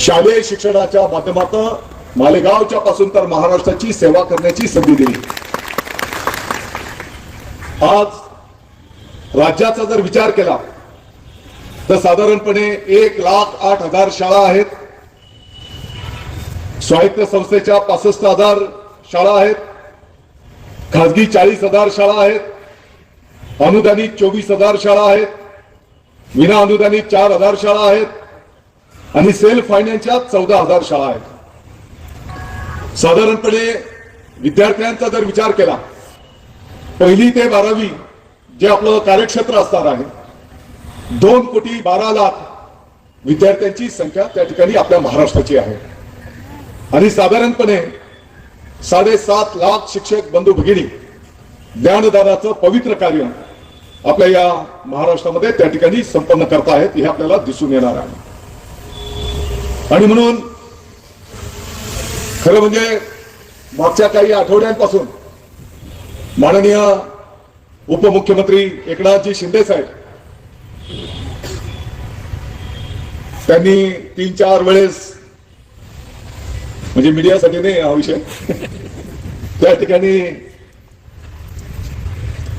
शालेय शिक्षणाच्या माध्यमातून मालेगावच्या पासून तर महाराष्ट्राची सेवा करण्याची संधी दिली. आज राज्याचा जर विचार केला तर साधारणपणे एक लाख आठ हजार शाळा आहेत. स्वायत्त संस्थेच्या पासष्ट हजार शाळा आहेत. खाजगी चाळीस हजार शाळा आहेत. अनुदानित चोवीस हजार शाळा आहेत. विना अनुदानित चार हजार शाळा आहेत. आणि सेल्फ फायनान्सच्या चौदा हजार शाळा आहेत. साधारणपणे विद्यार्थ्यांचा जर विचार केला पहिली ते बारावी जे आपलं कार्यक्षेत्र असणार आहे दोन कोटी बारा लाख विद्यार्थ्यांची संख्या त्या ठिकाणी आपल्या महाराष्ट्राची आहे. आणि साधारणपणे साडेसात लाख शिक्षक बंधू भगिनी ज्ञानदानाचं पवित्र कार्य आपल्या या महाराष्ट्रामध्ये त्या ठिकाणी संपन्न करतायत हे आपल्याला दिसून येणार आहे. आणि म्हणून खरं म्हणजे मागच्या काही आठवड्यांपासून माननीय उपमुख्यमंत्री एकनाथजी शिंदे साहेब त्यांनी तीन चार वेळेस म्हणजे मीडियासाठी नाही हा विषय. त्या ठिकाणी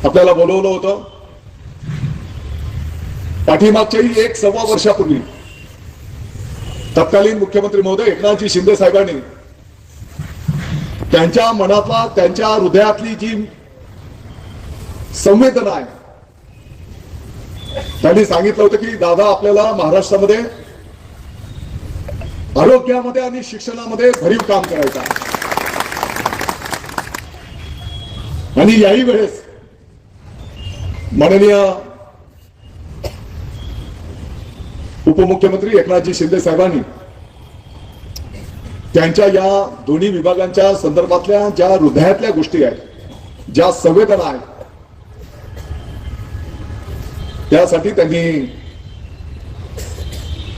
आपल्याला बोलवलं होतं. पाठीमागच्याही एक सव्वा वर्षापूर्वी तत्कालीन मुख्यमंत्री महोदय एकनाथजी शिंदे साहेबांनी त्यांच्या मनातला त्यांच्या हृदयातली जी संवेदना आहे त्यांनी सांगितलं होतं की दादा आपल्याला महाराष्ट्रामध्ये आरोग्यामध्ये आणि शिक्षणामध्ये भरीव काम करायचं आहे. आणि याही वेळेस माननीय उपमुख्यमंत्री एकनाथजी शिंदे साहेबांनी त्यांच्या या दोन्ही विभागांच्या संदर्भातल्या ज्या हृदयातल्या गोष्टी आहेत ज्या संवेदना आहेत त्यासाठी त्यांनी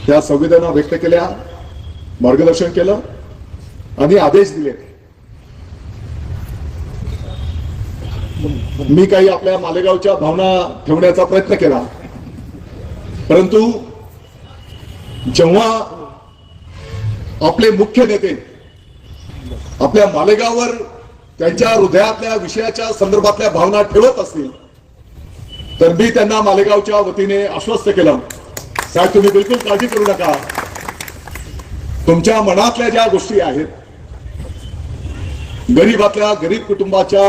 त्या संवेदना व्यक्त केल्या मार्गदर्शन केलं आणि आदेश दिले. मी काही आपल्या मालेगावच्या भावना ठेवण्याचा प्रयत्न केला परंतु जेव्हा आपले मुख्य नेते आपल्या मालेगावर त्यांच्या हृदयातल्या विषयाच्या संदर्भातल्या भावना ठेवत असतील तर मी त्यांना मालेगावच्या वतीने आश्वस्त केलं. साहेब तुम्ही बिलकुल काळजी करू नका. तुमच्या मनातल्या ज्या गोष्टी आहेत गरीबातल्या गरीब कुटुंबाच्या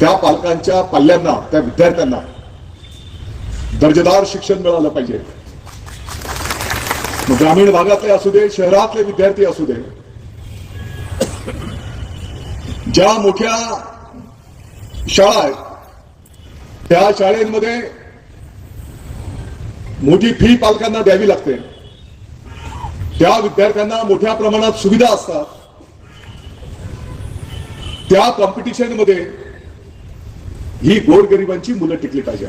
त्या पालकांच्या पाल्यांना त्या विद्यार्थ्यांना दर्जेदार शिक्षण मिळालं पाहिजे. मग ग्रामीण भागातले असू दे शहरातले विद्यार्थी असू दे ज्या मोठ्या शाळा आहेत त्या शाळेमध्ये मोठी फी पालकांना द्यावी लागते. त्या विद्यार्थ्यांना मोठ्या प्रमाणात सुविधा असतात. त्या कॉम्पिटिशनमध्ये ही गोरगरिबांची मुलं टिकली पाहिजेत.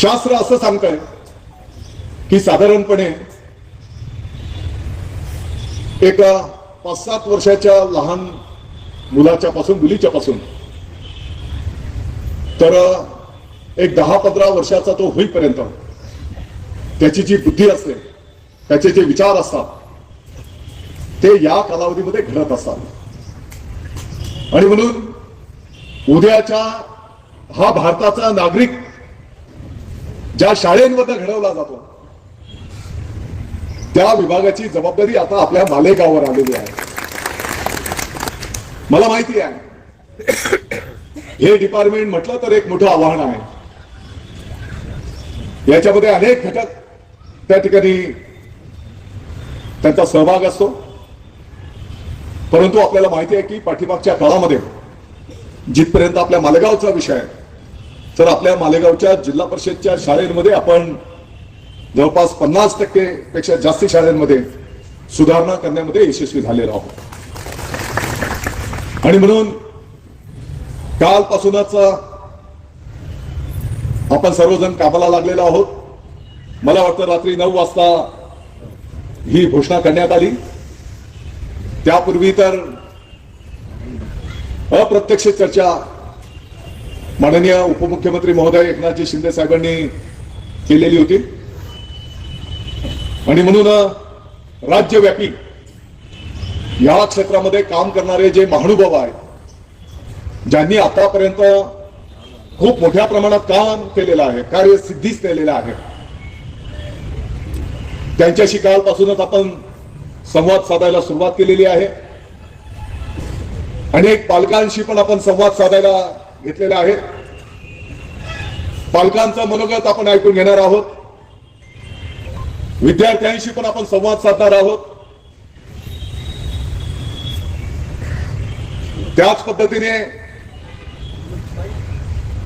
शास्त्र असं सांगतंय की साधारणपणे एक पाच सात वर्षाच्या लहान मुलाच्या पासून मुलीच्या पासून तर एक दहा पंधरा वर्षाचा तो होईपर्यंत त्याची जी बुद्धी असते त्याचे जे विचार असतात ते या कालावधीमध्ये घडत असतात. आणि म्हणून उद्याच्या हा भारताचा नागरिक ज्या शाळेंमध्ये घडवला जातो त्या विभागाची जबाबदारी आता आपल्या मालेगाववर आलेली आहे. मला माहिती आहे. हे डिपार्टमेंट म्हटलं तर एक मोठं आव्हान आहे. याच्यामध्ये अनेक घटक त्या ठिकाणी त्यांचा सहभाग असतो. परंतु आपल्याला माहिती आहे की पाठीमागच्या काळामध्ये जिथपर्यंत आपल्या मालेगावचा विषय आहे तर आपल्या मालेगावच्या जिल्हा परिषदच्या शाळेमध्ये आपण जवळपास पन्नास टक्के पेक्षा जास्त शाळांमध्ये सुधारणा करण्यामध्ये यशस्वी झालेलो आहोत. आणि म्हणून कालपासूनच आपण सर्वजण कामाला लागलेलो आहोत. मला वाटतं रात्री नऊ वाजता ही घोषणा करण्यात आली. त्यापूर्वी तर अप्रत्यक्ष चर्चा माननीय उपमुख्यमंत्री महोदय एकनाथजी शिंदे साहेबांनी केलेली होती. आणि म्हणून राज्यव्यापी या क्षेत्रामध्ये काम करणारे जे महानुभाव आहेत ज्यांनी आतापर्यंत खूप मोठ्या प्रमाणात काम केलेलं आहे कार्य सिद्धीच केलेलं आहे त्यांच्याशी कालपासूनच आपण संवाद साधायला सुरुवात केलेली आहे. अनेक पालकांशी पण आपण संवाद साधायला घेतलेला आहे. पालकांचा मनोगत आपण ऐकून घेणार आहोत. विद्यार्थ्यांशी पण आपण संवाद साधणार आहोत. त्याच पद्धतीने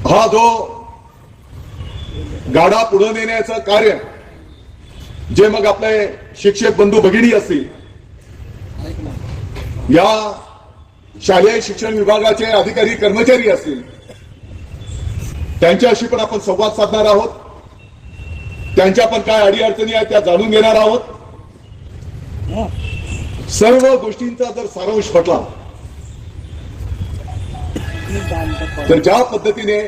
हा जो गाडा पुढे नेण्याचं कार्य जे मग आपले शिक्षक बंधू भगिनी असतील या शालेय शिक्षण विभागाचे अधिकारी कर्मचारी असतील. त्यांच्याशी पण आपण संवाद साधणार आहोत. त्यांच्या पण काय अडीअडचणी आहेत त्या जाणून घेणार आहोत. सर्व गोष्टींचा जर सारांश म्हटला तर ज्या पद्धतीने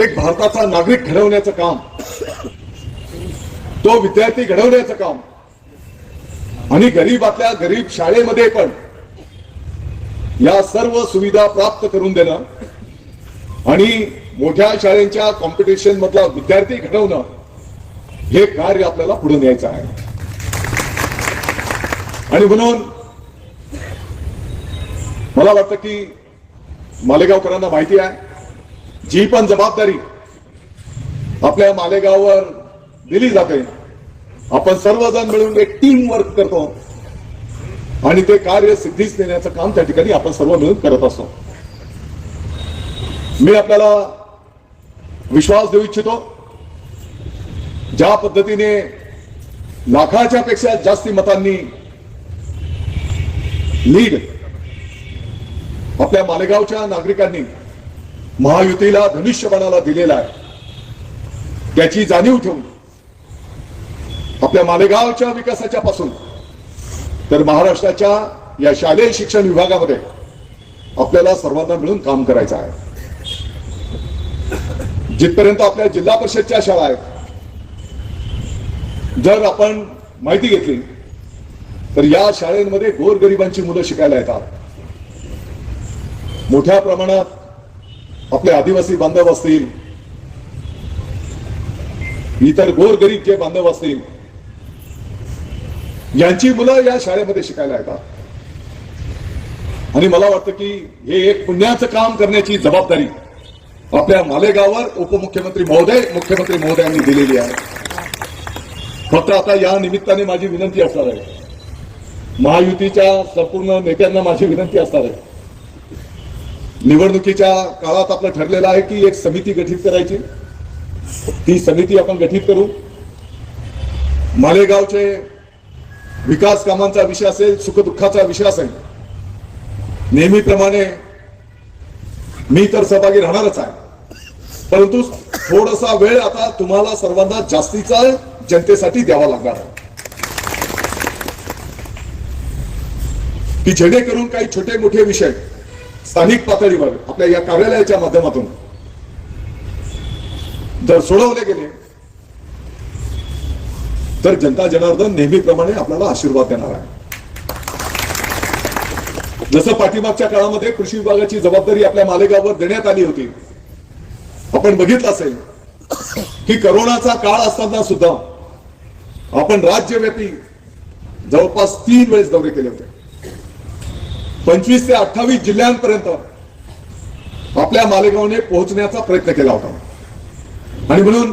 एक भारताचा नागरिक घडवण्याचं काम तो विद्यार्थी घडवण्याचं काम आणि गरीबातल्या गरीब शाळेमध्ये पण या सर्व सुविधा प्राप्त करून देणं आणि मोठ्या शाळेच्या कॉम्पिटिशन मधला विद्यार्थी घडवणं हे कार्य आपल्याला पुढे न्यायचं आहे. आणि म्हणून मला वाटतं की मालेगावकरांना माहिती आहे जी पण जबाबदारी आपल्या मालेगाववर दिली जाते आपण सर्वजण मिळून एक टीम वर्क करतो. आणि ते कार्य सिद्धीच देण्याचं काम त्या ठिकाणी आपण सर्व मिळून करत असतो. मी आपल्याला विश्वास देऊ इच्छितो. ज्या पद्धतीने लाखाच्या पेक्षा जास्ती मतांनी लीड आपल्या मालेगावच्या नागरिकांनी महायुतीला धनुष्यबाणाला दिलेला आहे. त्याची जाणीव ठेवून आपल्या मालेगावच्या विकासाच्या पासून तर महाराष्ट्राच्या या शालेय शिक्षण विभागामध्ये आपल्याला सर्वांना मिळून काम करायचं आहे. जिथपर्यंत आपल्या जिल्हा परिषदच्या शाळा आहेत जर आपण माहिती घेतली तर या शाळेमध्ये गोरगरिबांची मुलं शिकायला येतात. मोठ्या प्रमाणात आपले आदिवासी बांधव असतील इतर गोरगरीब जे बांधव असतील यांची मुलं या शाळेमध्ये शिकायला येतात. आणि मला वाटतं की हे एक पुण्याचं काम करण्याची जबाबदारी आपल्या मालेगाववर उपमुख्यमंत्री महोदय मुख्यमंत्री महोदयांनी दिलेली आहे. फक्त आता या निमित्ताने माझी विनंती असणार आहे. महायुतीच्या संपूर्ण नेत्यांना माझी विनंती असणार आहे. निवडणुकीच्या काळात आपलं ठरलेलं आहे की एक समिती गठीत करायची. ती समिती आपण गठीत करू. मालेगावचे विकास कामांचा विषय असेल सुखदुःखाचा विषय असेल नेहमीप्रमाणे मी तर सहभागी राहणारच आहे. परंतु थोडासा वेळ आता तुम्हाला सर्वांना जास्तीचा जनतेसाठी द्यावा लागणार आहे. की जेणेकरून काही छोटे मोठे विषय स्थानिक पातळीवर आपल्या या कार्यालयाच्या माध्यमातून जर सोडवले गेले तर जनता जनार्दन नेहमीप्रमाणे आपल्याला आशीर्वाद देणार आहे. जसं पाठीमागच्या काळामध्ये कृषी विभागाची जबाबदारी आपल्या मालेगाववर देण्यात आली होती. आपण बघितलं असेल की करोनाचा काळ असताना सुद्धा आपण राज्यव्यापी जवळपास तीन वेळेस दौरे केले होते. पंचवीस ते अठ्ठावीस जिल्ह्यांपर्यंत आपल्या मालेगावने पोहोचण्याचा प्रयत्न केला होता. आणि म्हणून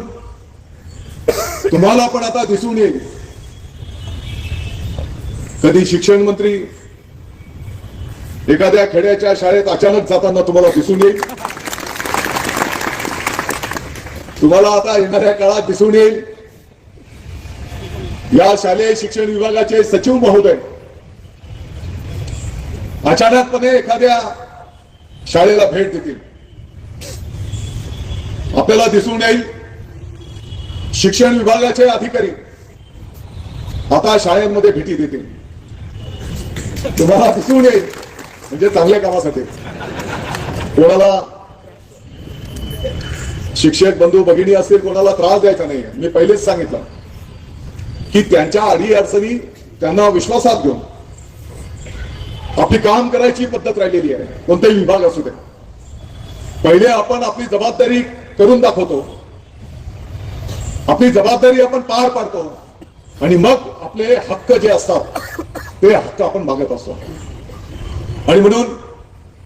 तुम्हाला पण आता दिसून येईल. कधी शिक्षण मंत्री एखाद्या खेड्याच्या शाळेत अचानक जाताना तुम्हाला दिसून येईल? तुम्हाला आता येणाऱ्या काळात दिसून येईल. या शालेय शिक्षण विभागाचे सचिव महोदय अचानकपणे एखाद्या शाळेला भेट देतील. आपल्याला दिसून येईल. शिक्षण विभागाचे अधिकारी आता शाळेमध्ये भेटी देतील. तुम्हाला दिसून येईल. म्हणजे चांगल्या कामासाठी. कोणाला शिक्षक बंधू भगिनी असतील कोणाला त्रास द्यायचा नाही. मी पहिलेच सांगितलं की त्यांच्या अडी अडचणी त्यांना विश्वासात घेऊन आपली काम करायची पद्धत राहिलेली आहे. कोणताही विभाग असू दे. पहिले आपण आपली जबाबदारी करून दाखवतो. आपली जबाबदारी आपण पार पाडतो. आणि मग आपले हक्क जे असतात ते हक्क आपण मागत असतो. आणि म्हणून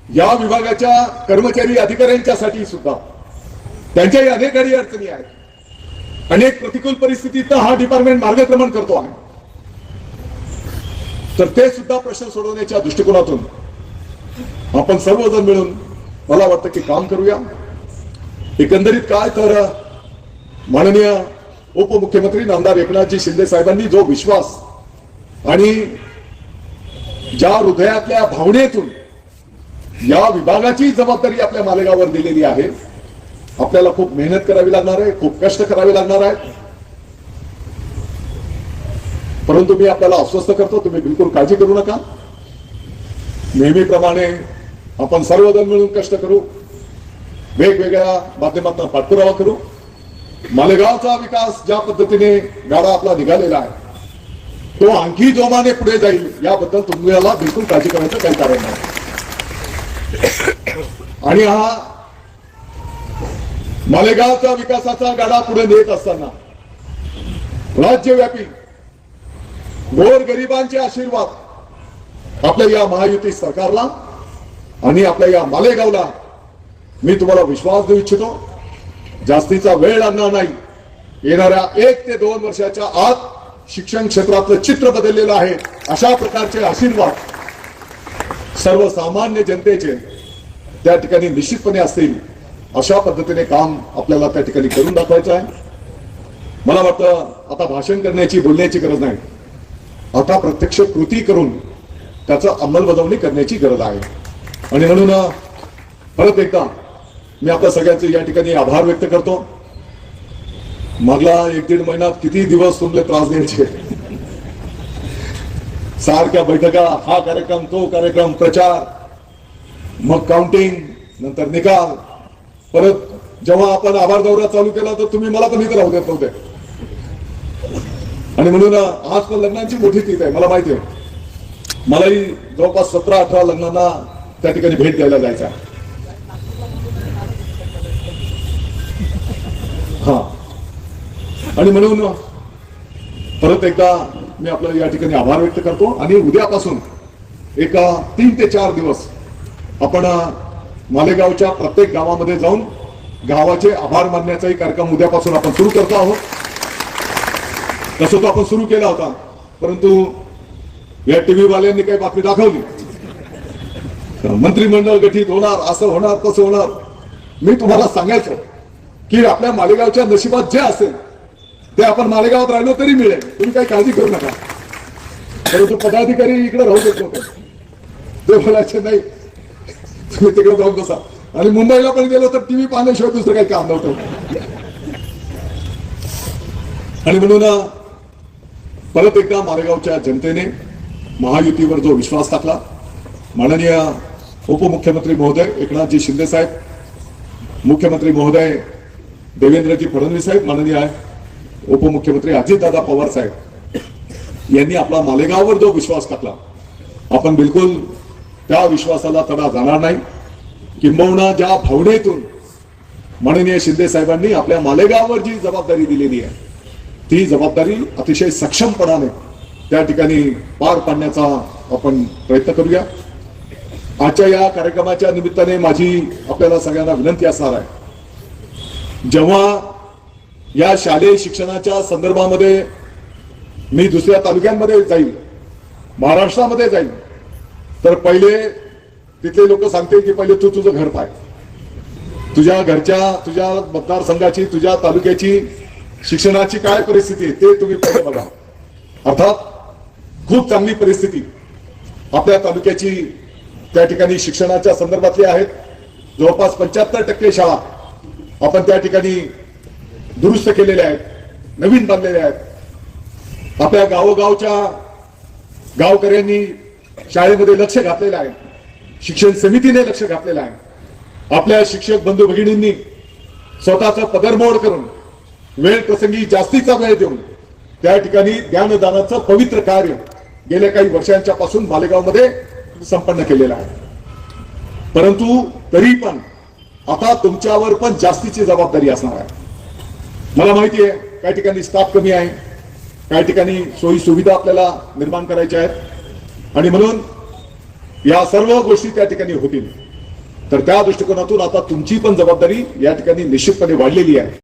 या विभागाच्या कर्मचारी अधिकाऱ्यांच्यासाठी सुद्धा त्यांच्याही अनेक अडचणी आहेत. अनेक प्रतिकूल परिस्थितीत हा डिपार्टमेंट मार्गक्रमण करतो आहे तर ते सुद्धा प्रश्न सोडवण्याच्या दृष्टिकोनातून आपण सर्वजण मिळून मला वाटतं की काम करूया. एकंदरीत काय तर माननीय उपमुख्यमंत्री नामदार एकनाथजी शिंदे साहेबांनी जो विश्वास आणि ज्या हृदयातल्या भावनेतून या विभागाची जबाबदारी आपल्या मालेगावर दिलेली आहे आपल्याला खूप मेहनत करावी लागणार आहे खूप कष्ट करावे लागणार आहे परंतु मी आपल्याला अस्वस्थ करतो तुम्ही बिलकुल काळजी करू नका. नेहमीप्रमाणे आपण सर्वजण मिळून कष्ट करू वेगवेगळ्या माध्यमातून पाठपुरावा करू. मालेगावचा विकास ज्या पद्धतीने गाडा आपला निघालेला आहे तो आणखी जोमाने पुढे जाईल याबद्दल तुम्हाला बिलकुल काळजी करायचं काही कारण नाही. आणि हा मालेगावचा विकासाचा गाडा पुढे नेत असताना राज्यव्यापी गोर गरिबांचे आशीर्वाद आपल्या या महायुती सरकारला आणि आपल्या या मालेगावला मी तुम्हाला विश्वास देऊ इच्छितो. जास्तीचा वेळ लागणार नाही. येणाऱ्या एक ते दोन वर्षाच्या आत शिक्षण क्षेत्रातलं चित्र बदललेलं आहे. अशा प्रकारचे आशीर्वाद सर्वसामान्य जनतेचे त्या ठिकाणी निश्चितपणे असतील. अशा पद्धतीने काम आपल्याला त्या ठिकाणी करून दाखवायचं आहे. मला वाटतं आता भाषण करण्याची बोलण्याची गरज नाही. आता प्रत्यक्ष कृती करून त्याचं अंमलबजावणी करण्याची गरज आहे. आणि म्हणून परत एकदा मी आपल्या सगळ्यांचे या ठिकाणी आभार व्यक्त करतो. मागला एक दीड महिन्यात किती दिवस तुमले त्रास द्यायचे? सारख्या बैठका हा कार्यक्रम तो कार्यक्रम प्रचार मग काउंटिंग नंतर निकाल. परत जेव्हा आपण आभार दौरा चालू केला तर तुम्ही मला पण इथे राहू देत नव्हते. आणि म्हणून आज पण लग्नाची मोठी तीत आहे मला माहिती आहे. मलाही जवळपास सतरा अठरा लग्नांना त्या ठिकाणी भेट द्यायला जायचा आणि म्हणून परत एकदा मी आपलं या ठिकाणी आभार व्यक्त करतो. आणि उद्यापासून एका तीन ते चार दिवस आपण मालेगावच्या प्रत्येक गावामध्ये जाऊन गावाचे आभार मानण्याचाही कार्यक्रम उद्यापासून आपण सुरू करतो आहोत. तसं तो आपण सुरू केला होता परंतु या टीव्हीवाल्यांनी काही बातमी दाखवली. मंत्रिमंडळ गठीत होणार असं होणार तसं होणार. मी तुम्हाला सांगायचं की आपल्या मालेगावच्या नशिबात जे असेल ते आपण मालेगावात राहिलो तरी मिळेल. तुम्ही काही काळजी करू नका. परंतु पदाधिकारी इकडे राहू देत नव्हते. ते बोलायचे नाही तुम्ही तिकडे जाऊन बसा. आणि मुंबईला पण गेलो तर टीव्ही पाहण्याशिवाय दुसरं काही काम नव्हतं. आणि म्हणून परत एकदा मालेगावच्या जनतेने महायुतीवर जो विश्वास टाकला माननीय उपमुख्यमंत्री महोदय एकनाथजी शिंदे साहेब मुख्यमंत्री महोदय देवेंद्रजी फडणवीस साहेब माननीय उपमुख्यमंत्री अजितदादा पवार साहेब यांनी आपला मालेगाववर जो विश्वास टाकला आपण बिलकुल त्या विश्वासाला तडा जाणार नाही. किंबहुना ज्या भावनेतून माननीय शिंदे साहेबांनी आपल्या मालेगाववर जी जबाबदारी दिलेली आहे ती जबाबदारी अतिशय सक्षमपणाने त्या ठिकाणी पार पाडण्याचा आपण प्रयत्न करूया. आजच्या या कार्यक्रमाच्या निमित्ताने माझी आपल्याला सगळ्यांना विनंती असणार आहे. जेव्हा या शालेय शिक्षणाच्या संदर्भामध्ये मी दुसऱ्या तालुक्यांमध्ये जाईल महाराष्ट्रामध्ये जाईल तर पहिले तिथले लोक सांगतील की पहिले तू तुझं घर पाय. तुझ्या घरच्या तुझ्या मतदारसंघाची तुझ्या तालुक्याची शिक्षणाची काय परिस्थिती आहे ते तुम्ही पहिले बघा. अर्थात खूप चांगली परिस्थिती आपल्या तालुक्याची त्या ठिकाणी शिक्षणाच्या संदर्भातली आहेत जवळपास पंच्याहत्तर टक्के शाळा आपण त्या ठिकाणी दुरुस्त केलेल्या आहेत नवीन बांधलेल्या आहेत. आपल्या गावोगावच्या गावकऱ्यांनी शाळेमध्ये लक्ष घातलेलं आहे. शिक्षण समितीने लक्ष घातलेलं आहे. आपल्या शिक्षक बंधू भगिनींनी स्वतःचा पदरमोड करून वेळ प्रसंगी जास्तीचा वेळ देऊन त्या ठिकाणी ज्ञानदानाचं पवित्र कार्य गेल्या काही वर्षांच्या पासून मालेगावमध्ये संपन्न केलेलं आहे. परंतु तरी पण आता तुमच्यावर पण जास्तीची जबाबदारी असणार आहे. मला माहिती आहे काही ठिकाणी स्टाफ कमी आहे काही ठिकाणी सोयी सुविधा आपल्याला निर्माण करायच्या आहेत. आणि म्हणून या सर्व गोष्टी त्या ठिकाणी होतील. तर त्या दृष्टिकोनातून आता तुमची पण जबाबदारी या ठिकाणी निश्चितपणे वाढलेली आहे.